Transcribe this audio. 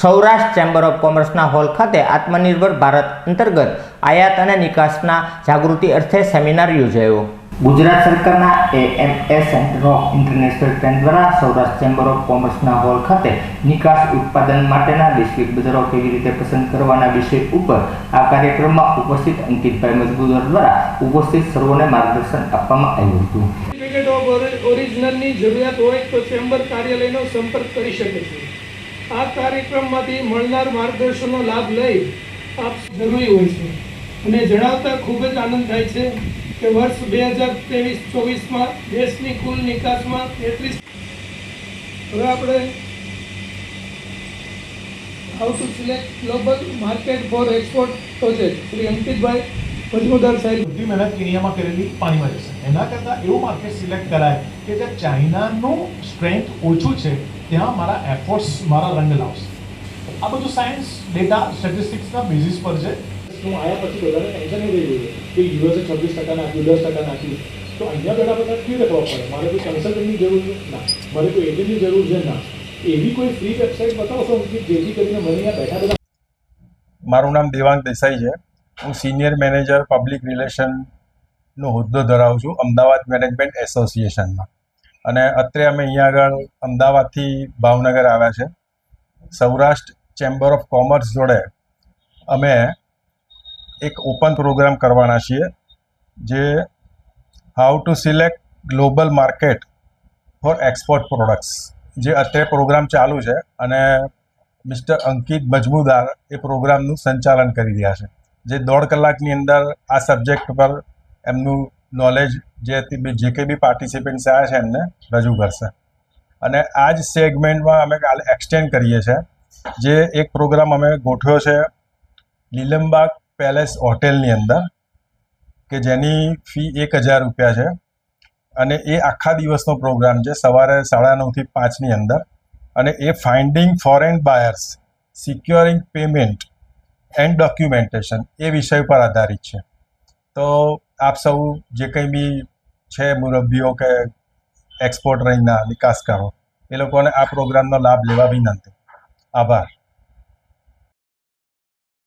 Saurashtra chamber of કોમર્સના hall ખાતે આત્મનિર્ભર ભારત અંતર્ગત આયાત અને નિકાસના જાગૃતિ અર્થે સેમિનાર યોજાયો. ગુજરાત સરકારના AMS centre of international trade દ્વારા સૌરાષ્ટ્ર ચેમ્બર ઓફ કોમર્સના હોલ ખાતે નિકાસ ઉત્પાદન માટેના વૈશ્વિક બજારો કેવી રીતે પસંદ કરવાના વિષય ઉપર આ કાર્યક્રમમાં ઉપસ્થિત અંકિતભાઈ મજબૂદર દ્વારા ઉપસ્થિત સર્વોને માર્ગદર્શન આપવામાં આવ્યું હતું. ઓરિજિનલની જરૂરિયાત હોય તો ચેમ્બર કાર્યાલયનો સંપર્ક કરી શકે છે. આ કાર્યક્રમમાંથી મળનાર માર્ગદર્શનનો લાભ લઈ આપ જરૂરી હોય છે. અને જણાવતા ખૂબ જ આનંદ થાય છે કે વર્ષ બે હજાર ત્રેવીસ ચોવીસમાં દેશની કુલ નિકાસમાં તેત્રીસ હવે આપણે how to select global market for export project Shri Ankitbhai Majmudar સાહેબ. બધી મહેનત કેનિયામાં કરેલી પાણીમાં જશે એના કરતાં એવું માર્કેટ સિલેક્ટ કરાય કે જ્યાં ચાઇનાનું સ્ટ્રેન્થ ઓછું છે ત્યાં મારા એફર્ટ્સ મારા રંગ લાવશે. આ બધું સાયન્સ ડેટા સ્ટેટિસ્ટિક્સના બેઝિસ પર છે. હું આયા પછી બધાને ટેન્શન નહીં રહી ગયું કે યુએસએ છવ્વીસ ટકા નાખ્યું દસ ટકા નાખ્યું. તો અહીંયા બેઠા બધા કેવી રીતે પડે? મારે કોઈ કન્સલ્ટન્ટની જરૂર છે? ના. મારે કોઈ એજન્ટની જરૂર છે? ના. એવી કોઈ ફ્રી વેબસાઇટ બતાવશો કે જેથી કરીને મને અહીંયા બેઠા બધા મારું નામ દેવાંગ દેસાઈ છે. હું સિનિયર મેનેજર પબ્લિક રિલેશનનો હોદ્દો ધરાવું છું, અમદાવાદ મેનેજમેન્ટ એસોસિએશનમાં અને અત્યારે અમે અહીંયા આગળ અમદાવાદથી ભાવનગર આવ્યા છે. સૌરાષ્ટ્ર ચેમ્બર ઓફ કોમર્સ જોડે અમે એક ઓપન પ્રોગ્રામ કરવાના છીએ, જે how to select global market for export products જે અત્યારે પ્રોગ્રામ ચાલુ છે અને મિસ્ટર અંકિત મજમુદાર એ પ્રોગ્રામનું સંચાલન કરી રહ્યા છે. જે દોઢ કલાકની અંદર આ સબ્જેક્ટ પર એમનું નોલેજ જે જે કંઈ બી પાર્ટિસિપન્ટ્સ આવ્યા છે એમને રજૂ કરશે. અને આ જ સેગમેન્ટમાં અમે કાલે એક્સટેન્ડ કરીએ છીએ, જે એક પ્રોગ્રામ અમે ગોઠવ્યો છે લીલમબાગ પેલેસ હોટેલની અંદર, કે જેની ફી એક હજાર રૂપિયા છે. અને એ આખા દિવસનો પ્રોગ્રામ છે, સવારે સાડા નવથી પાંચની અંદર. અને એ finding foreign buyers securing payment and documentation એ વિષય પર આધારિત છે. તો આપ સૌ જે કંઈ બી છે મુરબ્બીઓ કે એક્સપોર્ટ રહીના નિકાસકારો એ લોકોને આ પ્રોગ્રામનો લાભ લેવા વિનંતી. આભાર.